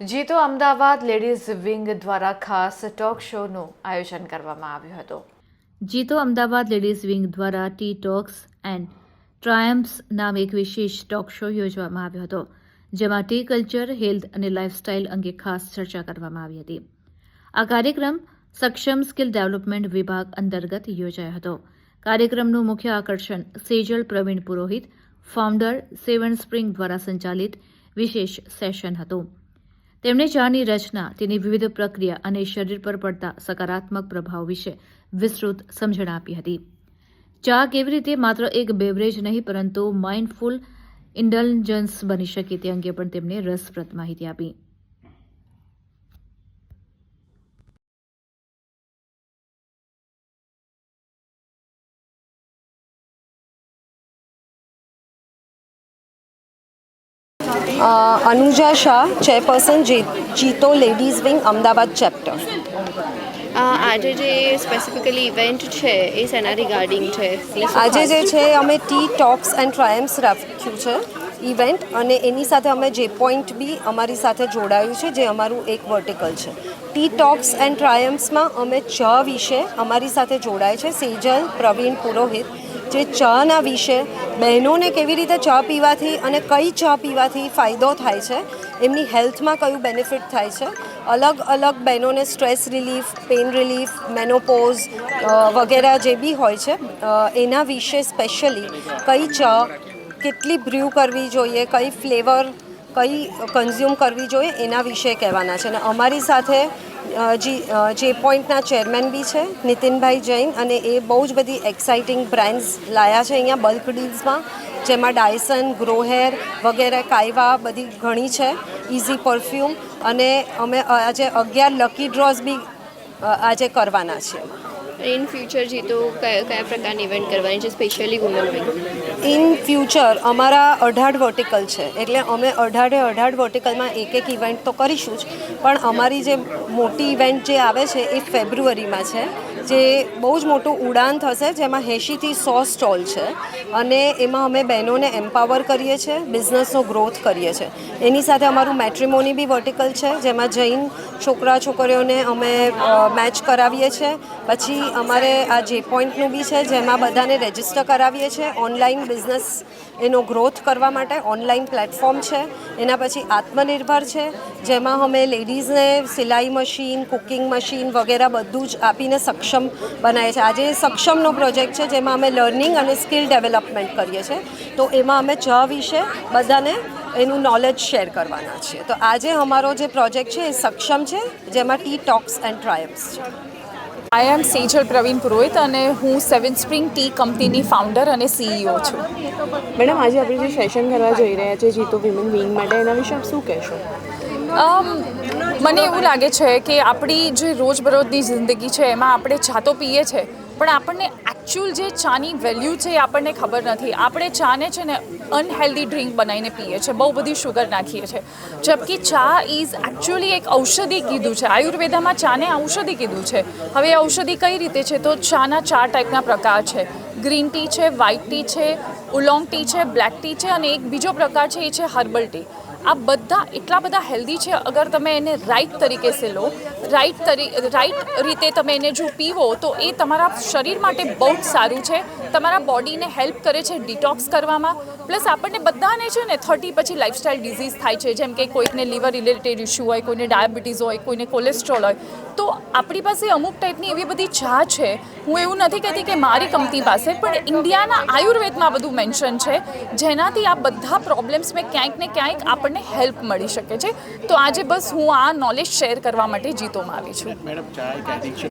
જીતો Ahmedabad ladies wing દ્વારા ખાસ talk શોનું આયોજન કરવામાં આવ્યું હતું. જીતો અમદાવાદ લેડીઝ વિંગ દ્વારા ટી ટોક્સ એન્ડ ટ્રાયમ્સ નામ એક વિશેષ ટોક શો યોજવામાં આવ્યો હતો, જેમાં ટી કલ્ચર, હેલ્થ અને લાઇફસ્ટાઇલ અંગે ખાસ ચર્ચા કરવામાં આવી હતી. આ કાર્યક્રમ સક્ષમ સ્કિલ ડેવલપમેન્ટ વિભાગ અંતર્ગત યોજાયો હતો. કાર્યક્રમનું મુખ્ય આકર્ષણ Sejal Pravin Purohit founder seven spring દ્વારા સંચાલિત વિશેષ સેશન હતું. તેમણે ચાની રચના, તેની વિવિધ પ્રક્રિયા અને શરીર પર પડતા સકારાત્મક પ્રભાવ વિશે વિસ્તૃત સમજણ આપી હતી. ચા કેવી રીતે માત્ર એક બેવરેજ નહીં, પરંતુ માઇન્ડફુલ ઇન્ડલ્જન્સ બની શકે તે અંગે પણ તેમણે રસપ્રદ માહિતી આપી. Anuja Shah chairperson JITO ladies wing Ahmedabad chapter આજે જે સ્પેસિફિકલી ઇવેન્ટ છે એ શેના રિગાર્ડિંગ છે. આજે જે છે અમે ટી ટોક્સ એન્ડ ટ્રાયમ્સ રાખ્યું છે ઇવેન્ટ અને એની સાથે અમે જે પોઈન્ટ બી અમારી સાથે જોડાયું છે જે અમારું એક વર્ટિકલ છે. ટી ટોક્સ એન્ડ ટ્રાયમ્સમાં અમે ચા વિશે અમારી સાથે જોડાય છે સેજલ પ્રવીણ પુરોહિત જે ચાના વિશે બહેનોને કેવી રીતે ચા પીવાથી અને કઈ ચા પીવાથી ફાયદો થાય છે, એમની હેલ્થમાં કયું બેનિફિટ થાય છે, અલગ અલગ બહેનોને stress relief, pain relief, menopause વગેરે જે બી હોય છે એના વિશે સ્પેશિયલી કઈ ચા કેટલી બ્ર્યુ કરવી જોઈએ, કઈ ફ્લેવર કઈ કન્ઝ્યુમ કરવી જોઈએ એના વિશે કહેવાના છે. અને અમારી સાથે જી જે પોઈન્ટના ચેરમેન બી છે, નીતિનભાઈ જૈન, અને એ બહુ જ બધી એક્સાઇટિંગ બ્રાન્ડ્સ લાયા છે અહીંયા બલ્ક ડીલ્સમાં જેમાં ડાયસન ગ્રોહેર વગેરે કાયવા બધી ઘણી છે ઇઝી પરફ્યુમ અને અમે આજે અગિયાર લકી ડ્રોઝ બી આજે કરવાના છે ઇન ફ્યુચર જીતો કયા કયા પ્રકારની ઇવેન્ટ કરવાની છે specially woman wing in future અમારા અઢાર વર્ટિકલ છે. એટલે અમે અઢારે અઢાર વર્ટિકલમાં એક એક ઇવેન્ટ તો કરીશું જ. પણ અમારી જે મોટી ઇવેન્ટ જે આવે છે એ ફેબ્રુઆરીમાં છે. જે બહુ જ મોટું ઉડાન થશે, જેમાં એંશીથી સો સ્ટોલ છે. અને એમાં અમે બહેનોને એમ્પાવર કરીએ છીએ, બિઝનેસનો ગ્રોથ કરીએ છીએ. એની સાથે અમારું મેટ્રિમોની બી વર્ટિકલ છે, જેમાં જૈન છોકરા છોકરીઓને અમે મેચ કરાવીએ છીએ. પછી અમારે આ જે પોઈન્ટનું બી છે, જેમાં બધાને રજિસ્ટર કરાવીએ છીએ ઓનલાઈન બિઝનેસ એનો ગ્રોથ કરવા માટે. ઓનલાઈન પ્લેટફોર્મ છે, એના પછી આત્મનિર્ભર છે, જેમાં અમે લેડીઝને સિલાઈ મશીન, કુકિંગ મશીન વગેરે બધું જ આપીને સક્ષમ બનાવીએ છીએ. આજે સક્ષમનો પ્રોજેક્ટ છે જેમાં અમે લર્નિંગ અને સ્કિલ ડેવલપમેન્ટ કરીએ છીએ. તો એમાં અમે ચા વિશે બધાને એનું નોલેજ શેર કરવાના છીએ. તો આજે અમારો જે પ્રોજેક્ટ છે એ સક્ષમ છે, જેમાં ટી ટોક્સ એન્ડ ટ્રાયમ્સ છે. આઈ એમ સેજલ પ્રવીણ પુરોહિત અને હું સેવન સ્પ્રિંગ ટી કંપનીની ફાઉન્ડર અને સીઈઓ છું. મેડમ આજે આપણે જે સેશન કરવા જઈ રહ્યા છીએ જીતો વિમેન વિંગ માટે એના વિશે આપ શું કહેશો? મને એવું લાગે છે કે આપણી જે રોજબરોજની જિંદગી છે એમાં આપણે ચા તો પીએ છે પણ આપણને એકચ્યુઅલ જે ચાની વેલ્યુ છે એ આપણને ખબર નથી. આપણે ચાને છે ને અનહેલ્ધી ડ્રિંક બનાવીને પીએ છીએ, બહુ બધી શુગર નાખીએ છીએ. જબકી ચા ઇઝ એકચ્યુઅલી એક ઔષધિ કીધું છે. આયુર્વેદામાં ચાને ઔષધિ કીધું છે. હવે ઔષધિ કઈ રીતે છે? તો ચાના ચાર ટાઈપના પ્રકાર છે. ગ્રીન ટી છે વ્હાઇટ ટી છે ઉલોંગ ટી છે બ્લેક ટી છે અને એક બીજો પ્રકાર છે એ છે હર્બલ ટી આ બધા એટલા બધા હેલ્ધી છે, અગર તમે એને રાઈટ તરીકે સે લો રાઈટ તરી રાઈટ રીતે તમે એને જો પીવો, તો એ તમારા શરીર માટે બહુ જ સારું છે. તમારા બોડીને હેલ્પ કરે છે ડિટોક્સ કરવામાં. પ્લસ આપણને બધાને છે ને થર્ટી પછી લાઇફસ્ટાઇલ ડિઝીઝ થાય છે. જેમ કે કોઈકને લીવર રિલેટેડ ઇસ્યુ હોય, કોઈને ડાયાબિટીસ હોય, કોઈને કોલેસ્ટ્રોલ હોય. તો આપણી પાસે અમુક ટાઈપની એવી બધી ચા છે. હું એવું નથી કહેતી કે મારી કંપની પાસે, પણ ઇન્ડિયાના આયુર્વેદમાં બધું મેન્શન છે. જેનાથી આ બધા પ્રોબ્લેમ્સ મેં ક્યાંક ને ક્યાંક આપણને હેલ્પ મળી શકે છે. તો આજે બસ હું આ નોલેજ શેર કરવા માટે જીતોમાં આવી છું.